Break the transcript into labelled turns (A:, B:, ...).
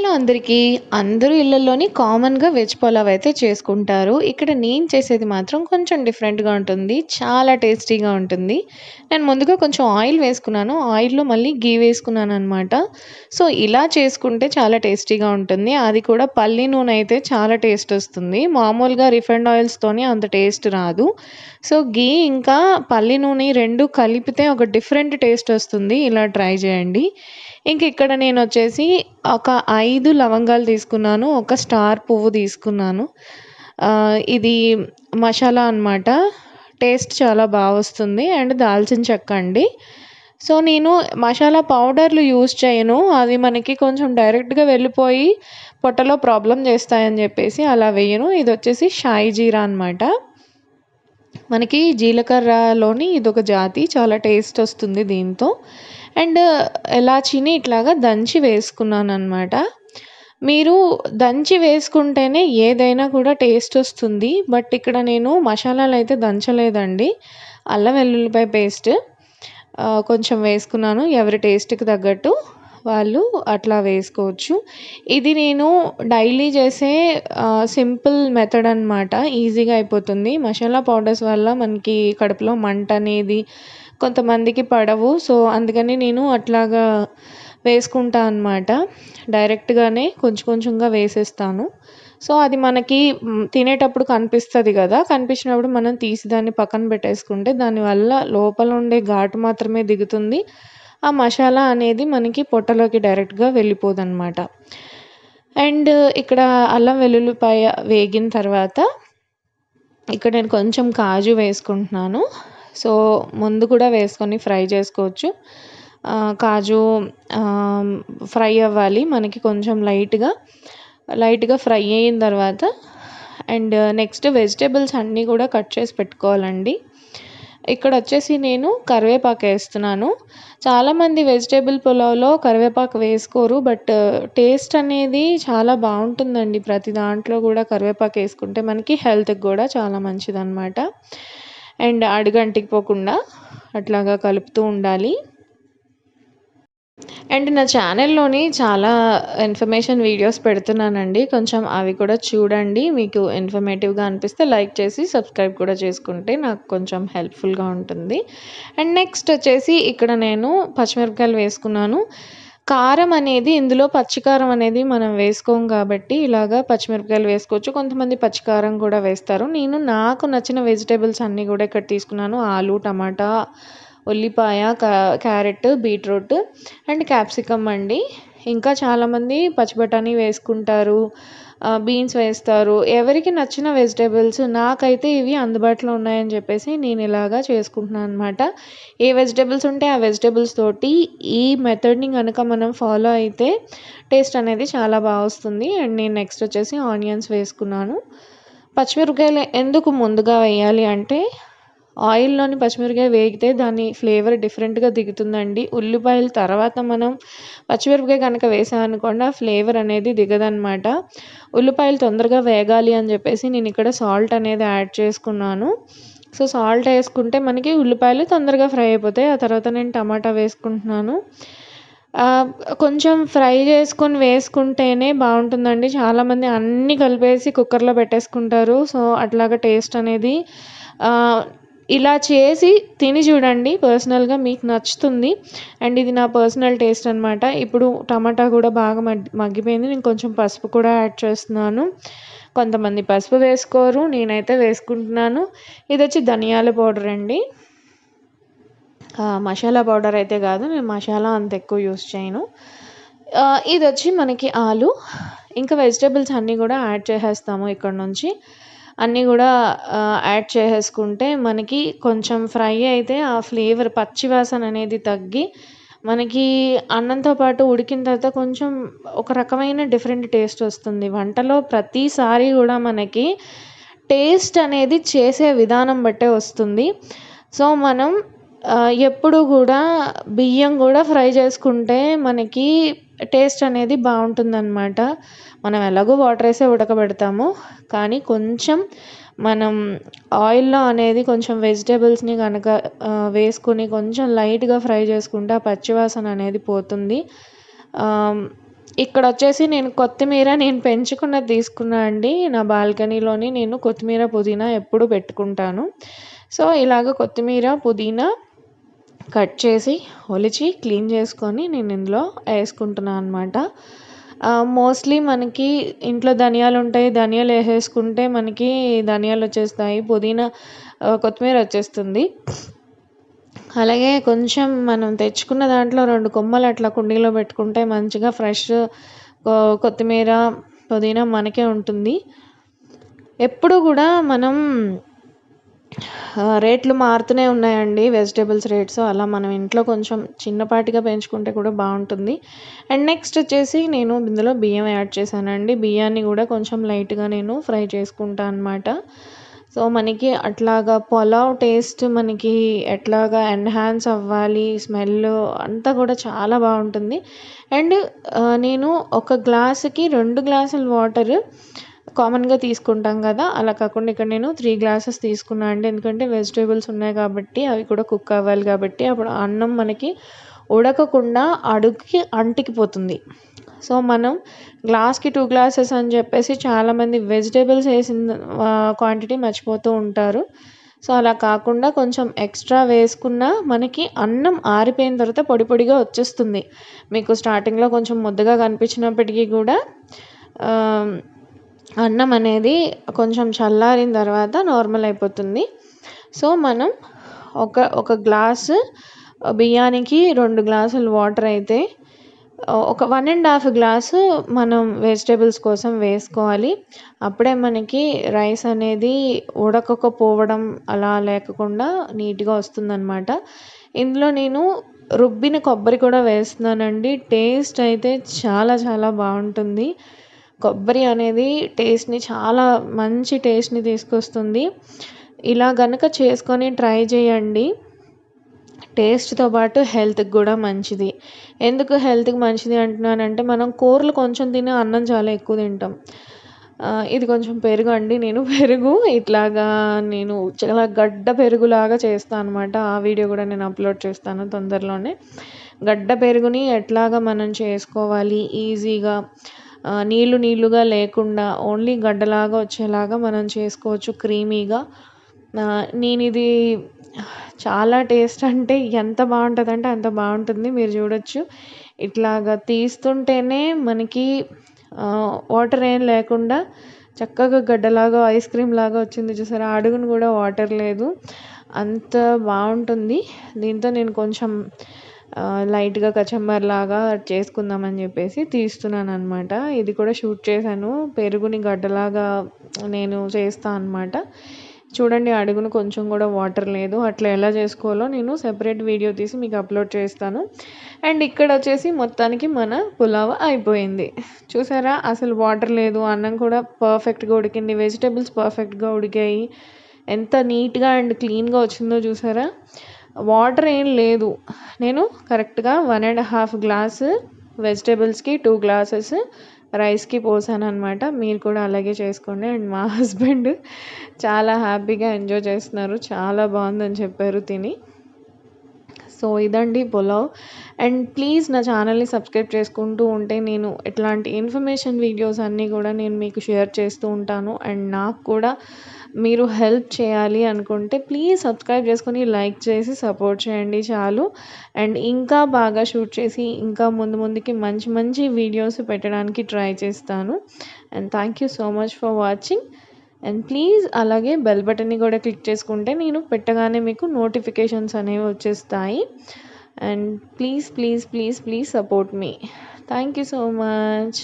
A: Hello అందరికీ అందరూ ఇళ్ళల్లోని కామన్‌గా వెజ్ పులావ్ అయితే చేసుకుంటారు. ఇక్కడ నేను చేసేది మాత్రం కొంచెం డిఫరెంట్‌గా ఉంటుంది. చాలా టేస్టీగా ఉంటుంది. నేను ముందుగా కొంచెం ఆయిల్ వేసుకున్నాను. ఆయిల్‌లో మళ్ళీ గీ వేసుకున్నాను అనమాట సో, ఇలా చేసుకుంటే చాలా టేస్టీగా ఉంటుంది. అది కూడా పల్లి నూనె అయితే చాలా టేస్ట్ వస్తుంది. మామూలుగా రిఫైండ్ ఆయిల్స్తోనే అంత టేస్ట్ రాదు. సో, గీ ఇంకా పల్లి నూనె రెండు కలిపితే ఒక డిఫరెంట్ టేస్ట్ వస్తుంది. ఇలా ట్రై చేయండి. ఇంక ఇక్కడ నేను వచ్చేసి ఒక ఐదు లవంగాలు తీసుకున్నాను. ఒక స్టార్ పువ్వు తీసుకున్నాను. ఇది మసాలా అనమాట. టేస్ట్ చాలా బాగా వస్తుంది. అండ్ దాల్చిన చెక్క అండి. సో, నేను మసాలా పౌడర్‌లు యూజ్ చేయను. అవి మనకి కొంచెం డైరెక్ట్‌గా వెళ్ళిపోయి పొట్టలో ప్రాబ్లం చేస్తాయని చెప్పేసి అలా వేయను. ఇది వచ్చేసి షాయి జీరా అనమాట. మనకి జీలకర్రలోని ఇదొక జాతి. చాలా టేస్ట్ వస్తుంది దీంతో. అండ్ ఎలాచీని ఇట్లాగా దంచి వేసుకున్నాను అనమాట మీరు దంచి వేసుకుంటేనే ఏదైనా కూడా టేస్ట్ వస్తుంది. బట్ ఇక్కడ నేను మసాలాలు అయితే దంచలేదండి. అల్లం వెల్లుల్లిపాయ పేస్ట్ కొంచెం వేసుకున్నాను. ఎవరి టేస్ట్‌కి తగ్గట్టు వాళ్ళు అట్లా వేసుకోవచ్చు. ఇది నేను డైలీ చేసే సింపుల్ మెథడ్ అనమాట. ఈజీగా అయిపోతుంది. మసాలా పౌడర్స్ వల్ల మనకి కడుపులో మంట అనేది కొంతమందికి పడవు. సో, అందుకని నేను అట్లాగా వేసుకుంటా అనమాట. డైరెక్ట్‌గానే కొంచెం కొంచెంగా వేసేస్తాను. సో, అది మనకి తినేటప్పుడు కనిపిస్తుంది కదా కనిపించినప్పుడు మనం తీసి దాన్ని పక్కన పెట్టేసుకుంటే దానివల్ల లోపల ఉండే ఘాటు మాత్రమే దిగుతుంది. ఆ మసాలా అనేది మనకి పొట్టలోకి డైరెక్ట్‌గా వెళ్ళిపోదన్నమాట అండ్ ఇక్కడ అల్లం వెల్లుల్లిపాయ వేగిన తర్వాత ఇక్కడ నేను కొంచెం కాజు వేసుకుంటున్నాను. సో, ముందు కూడా వేసుకొని ఫ్రై చేసుకోవచ్చు. కాజు ఫ్రై అవ్వాలి. మనకి కొంచెం లైట్‌గా, లైట్‌గా ఫ్రై అయిన తర్వాత అండ్ నెక్స్ట్ వెజిటేబుల్స్ అన్నీ కూడా కట్ చేసి పెట్టుకోవాలండి. ఇక్కడొచ్చేసి నేను కరివేపాకు వేస్తున్నాను చాలామంది వెజిటేబుల్ పులావ్‌లో కరివేపాకు వేసుకోరు. బట్ టేస్ట్ అనేది చాలా బాగుంటుందండి ప్రతి దాంట్లో కూడా కరివేపాకు వేసుకుంటే మనకి హెల్త్‌కి కూడా చాలా మంచిదనమాట. అండ్ అడుగంటికిపోకుండా అట్లాగా కలుపుతూ ఉండాలి. అండ్ నా ఛానల్‌లోని చాలా ఇన్ఫర్మేషన్ వీడియోస్ పెడుతున్నానండి. కొంచెం అవి కూడా చూడండి. మీకు ఇన్ఫర్మేటివ్‌గా అనిపిస్తే లైక్ చేసి సబ్స్క్రైబ్ కూడా చేసుకుంటే నాకు కొంచెం హెల్ప్‌ఫుల్‌గా ఉంటుంది. అండ్ నెక్స్ట్ వచ్చేసి ఇక్కడ నేను పచ్చిమిరపకాయలు వేసుకున్నాను. కారం అనేది ఇందులో పచ్చికారం అనేది మనం వేసుకోం కాబట్టి ఇలాగా పచ్చిమిరపకాయలు వేసుకోవచ్చు. కొంతమంది పచ్చికారం కూడా వేస్తారు. నేను నాకు నచ్చిన వెజిటేబుల్స్ అన్నీ కూడా ఇక్కడ తీసుకున్నాను. ఆలు, టమాటా, ఉల్లిపాయ, క్యారెట్, బీట్రూట్ అండ్ క్యాప్సికమ్ అండి. ఇంకా చాలామంది పచ్చి బఠానీ వేసుకుంటారు. బీన్స్ వేస్తారు. ఎవరికి నచ్చిన వెజిటేబుల్స్ నాకైతే ఇవి అందుబాటులో ఉన్నాయని చెప్పేసి నేను ఇలాగా చేసుకుంటున్నాను అనమాట. ఏ వెజిటేబుల్స్ ఉంటే ఆ వెజిటేబుల్స్ తోటి ఈ మెథడ్‌ని కనుక మనం ఫాలో అయితే టేస్ట్ అనేది చాలా బాగా వస్తుంది. అండ్ నేను నెక్స్ట్ వచ్చేసి ఆనియన్స్ వేసుకున్నాను. పచ్చిమిరపకాయలు ఎందుకు ముందుగా వేయాలి అంటే ఆయిల్‌లోని పచ్చిమిరపకాయ వేగితే దాని ఫ్లేవర్ డిఫరెంట్‌గా దిగుతుందండి. ఉల్లిపాయల తర్వాత మనం పచ్చిమిరపకాయ కనుక వేసామనుకోండి ఆ ఫ్లేవర్ అనేది దిగదనమాట. ఉల్లిపాయలు తొందరగా వేగాలి అని చెప్పేసి నేను ఇక్కడ సాల్ట్ అనేది యాడ్ చేసుకున్నాను. సో, సాల్ట్ వేసుకుంటే మనకి ఉల్లిపాయలు తొందరగా ఫ్రై అయిపోతాయి. ఆ తర్వాత నేను టమాటా వేసుకుంటున్నాను. కొంచెం ఫ్రై చేసుకొని వేసుకుంటేనే బాగుంటుందండి చాలామంది అన్నీ కలిపేసి కుక్కర్‌లో పెట్టేసుకుంటారు. సో, అట్లాగా టేస్ట్ అనేది ఇలా చేసి తిని చూడండి. పర్సనల్‌గా మీకు నచ్చుతుంది. అండ్ ఇది నా పర్సనల్ టేస్ట్ అనమాట. ఇప్పుడు టమాటా కూడా బాగా మగ్ మగ్గిపోయింది. నేను కొంచెం పసుపు కూడా యాడ్ చేస్తున్నాను. కొంతమంది పసుపు వేసుకోరు. నేనైతే వేసుకుంటున్నాను. ఇది వచ్చి ధనియాల పౌడర్ అండి. మసాలా పౌడర్ అయితే కాదు. నేను మసాలా అంత ఎక్కువ యూజ్ చేయను. ఇది వచ్చి మనకి ఆలు. ఇంకా వెజిటేబుల్స్ అన్నీ కూడా యాడ్ చేసేస్తాము ఇక్కడ నుంచి. అన్నీ కూడా యాడ్ చేసేసుకుంటే మనకి కొంచెం ఫ్రై అయితే ఆ ఫ్లేవర్ పచ్చి వాసన అనేది తగ్గి మనకి అన్నంతో పాటు ఉడికిన తర్వాత కొంచెం ఒక రకమైన డిఫరెంట్ టేస్ట్ వస్తుంది. వంటలో ప్రతిసారి కూడా మనకి టేస్ట్ అనేది చేసే విధానం బట్టే వస్తుంది. సో, మనం ఎప్పుడు కూడా బియ్యం కూడా ఫ్రై చేసుకుంటే మనకి టేస్ట్ అనేది బాగుంటుందన్నమాట మనం ఎలాగో వాటర్ వేసే ఉడకబెడతాము. కానీ కొంచెం మనం ఆయిల్‌లో అనేది కొంచెం వెజిటేబుల్స్ని కనుక వేసుకుని కొంచెం లైట్‌గా ఫ్రై చేసుకుంటే ఆ పచ్చివాసన అనేది పోతుంది. ఇక్కడ వచ్చేసి నేను కొత్తిమీర నేను పెంచుకున్నది తీసుకున్నా అండి నా బాల్కనీలోని నేను కొత్తిమీర పుదీనా ఎప్పుడు పెట్టుకుంటాను సో ఇలాగ కొత్తిమీర పుదీనా కట్ చేసి ఒలిచి క్లీన్ చేసుకొని నేను ఇందులో వేసుకుంటున్నాను అనమాట మోస్ట్లీ మనకి ఇంట్లో ధనియాలు ఉంటాయి ధనియాలు వేసేసుకుంటే మనకి ధనియాలు వచ్చేస్తాయి పుదీనా కొత్తిమీర వచ్చేస్తుంది. అలాగే కొంచెం మనం తెచ్చుకున్న దాంట్లో రెండు కొమ్మలు అట్లా కుండీలో పెట్టుకుంటే మంచిగా ఫ్రెష్ కొత్తిమీర పుదీనా మనకే ఉంటుంది. ఎప్పుడు కూడా మనం రేట్లు మారుతూనే ఉన్నాయండి వెజిటేబుల్స్ రేట్స్ అలా మనం ఇంట్లో కొంచెం చిన్నపాటిగా పెంచుకుంటే కూడా బాగుంటుంది. అండ్ నెక్స్ట్ వచ్చేసి నేను ఇందులో బియ్యం యాడ్ చేశానండి. బియ్యాన్ని కూడా కొంచెం లైట్గా నేను ఫ్రై చేసుకుంటాను అనమాట సో మనకి అట్లాగా పొలావ్ టేస్ట్ మనకి ఎట్లాగా ఎన్హాన్స్ అవ్వాలి స్మెల్ అంతా కూడా చాలా బాగుంటుంది. అండ్ నేను ఒక గ్లాసుకి రెండు గ్లాసుల వాటర్ కామన్గా తీసుకుంటాం కదా అలా కాకుండా ఇక్కడ నేను త్రీ గ్లాసెస్ తీసుకున్నాను అండి ఎందుకంటే వెజిటేబుల్స్ ఉన్నాయి కాబట్టి అవి కూడా కుక్ అవ్వాలి కాబట్టి అప్పుడు అన్నం మనకి ఉడకకుండా అడుగుకి అంటికిపోతుంది సో మనం గ్లాస్కి టూ గ్లాసెస్ అని చెప్పేసి చాలామంది వెజిటేబుల్స్ వేసిన క్వాంటిటీ మర్చిపోతూ ఉంటారు. సో అలా కాకుండా కొంచెం ఎక్స్ట్రా వేసుకున్న మనకి అన్నం ఆరిపోయిన తర్వాత పొడి పొడిగా వచ్చేస్తుంది. మీకు స్టార్టింగ్లో కొంచెం ముద్దగా కనిపించినప్పటికీ కూడా అన్నం అనేది కొంచెం చల్లారిన తర్వాత నార్మల్ అయిపోతుంది. సో మనం ఒక ఒక గ్లాసు బియ్యానికి రెండు గ్లాసులు వాటర్ అయితే ఒక వన్ అండ్ హాఫ్ గ్లాసు మనం వెజిటేబుల్స్ కోసం వేసుకోవాలి. అప్పుడే మనకి రైస్ అనేది ఉడకకపోవడం అలా లేకుండా నీట్గా వస్తుందన్నమాట. ఇందులో నేను రుబ్బిన కొబ్బరి కూడా వేస్తున్నానండి. టేస్ట్ అయితే చాలా చాలా బాగుంటుంది. కొబ్బరి అనేది టేస్ట్ని చాలా మంచి టేస్ట్ని తీసుకొస్తుంది. ఇలా గనక చేసుకొని ట్రై చేయండి. టేస్ట్తో పాటు హెల్త్కి కూడా మంచిది. ఎందుకు హెల్త్కి మంచిది అంటున్నానంటే మనం కూరలు కొంచెం తినే అన్నం చాలా ఎక్కువ తింటాం. ఇది కొంచెం పెరుగు అండి. నేను పెరుగు ఇట్లాగా నేను చాలా గడ్డ పెరుగులాగా చేస్తాను అనమాట ఆ వీడియో కూడా నేను అప్లోడ్ చేస్తాను తొందరలోనే. గడ్డ పెరుగుని ఎట్లాగా మనం చేసుకోవాలి ఈజీగా నీళ్ళు నీళ్ళుగా లేకుండా ఓన్లీ గడ్డలాగా వచ్చేలాగా మనం చేసుకోవచ్చు క్రీమీగా. నేను ఇది చాలా టేస్ట్ అంటే ఎంత బాగుంటుంది అంటే అంత బాగుంటుంది. మీరు చూడొచ్చు. ఇట్లాగా తీస్తుంటేనే మనకి వాటర్ ఏం లేకుండా చక్కగా గడ్డలాగా ఐస్ క్రీమ్ లాగా వచ్చింది చూసారా? అడుగును కూడా వాటర్ లేదు. అంత బాగుంటుంది. దీంతో నేను కొంచెం లైట్గా కచంబర్ లాగా చేసుకుందామని చెప్పేసి తీస్తున్నాను అనమాట ఇది కూడా షూట్ చేశాను. పెరుగుని గడ్డలాగా నేను చేస్తాను అనమాట చూడండి అడుగును కొంచెం కూడా వాటర్ లేదు. అట్లా ఎలా చేసుకోవాలో నేను సెపరేట్ వీడియో తీసి మీకు అప్లోడ్ చేస్తాను. అండ్ ఇక్కడ వచ్చేసి మొత్తానికి మన పులావ్ అయిపోయింది. చూసారా? అసలు వాటర్ లేదు. అన్నం కూడా పర్ఫెక్ట్గా ఉడికింది. వెజిటేబుల్స్ పర్ఫెక్ట్గా ఉడికాయి. ఎంత నీట్గా అండ్ క్లీన్గా వచ్చిందో చూసారా? వాటర్ ఏం లేదు. నేను కరెక్ట్గా వన్ అండ్ హాఫ్ గ్లాస్ వెజిటేబుల్స్కి టూ గ్లాసెస్ రైస్కి పోసాను అనమాట మీరు కూడా అలాగే చేసుకోండి. అండ్ మా హస్బెండ్ చాలా హ్యాపీగా ఎంజాయ్ చేస్తున్నారు. చాలా బాగుందని చెప్పారు తిని. సో ఇదండి పులావ్. అండ్ ప్లీజ్ నా ఛానల్ని సబ్స్క్రైబ్ చేసుకుంటూ ఉంటే నేను ఇట్లాంటి ఇన్ఫర్మేషన్ వీడియోస్ అన్నీ కూడా నేను మీకు షేర్ చేస్తూ ఉంటాను. అండ్ నాకు కూడా మీరు హెల్ప్ చేయాలి అనుకుంటే ప్లీజ్ సబ్స్క్రైబ్ చేసుకొని లైక్ చేసి సపోర్ట్ చేయండి చాలు. అండ్ ఇంకా బాగా షూట్ చేసి ఇంకా ముందు ముందుకి మంచి మంచి వీడియోస్ పెట్టడానికి ట్రై చేస్తాను. And thank you so much for watching and please అలాగే బెల్ బటన్ని కూడా క్లిక్ చేసుకుంటే నేను పెట్టగానే మీకు నోటిఫికేషన్స్ అనేవి వచ్చేస్తాయి. And please please please please support me thank you so much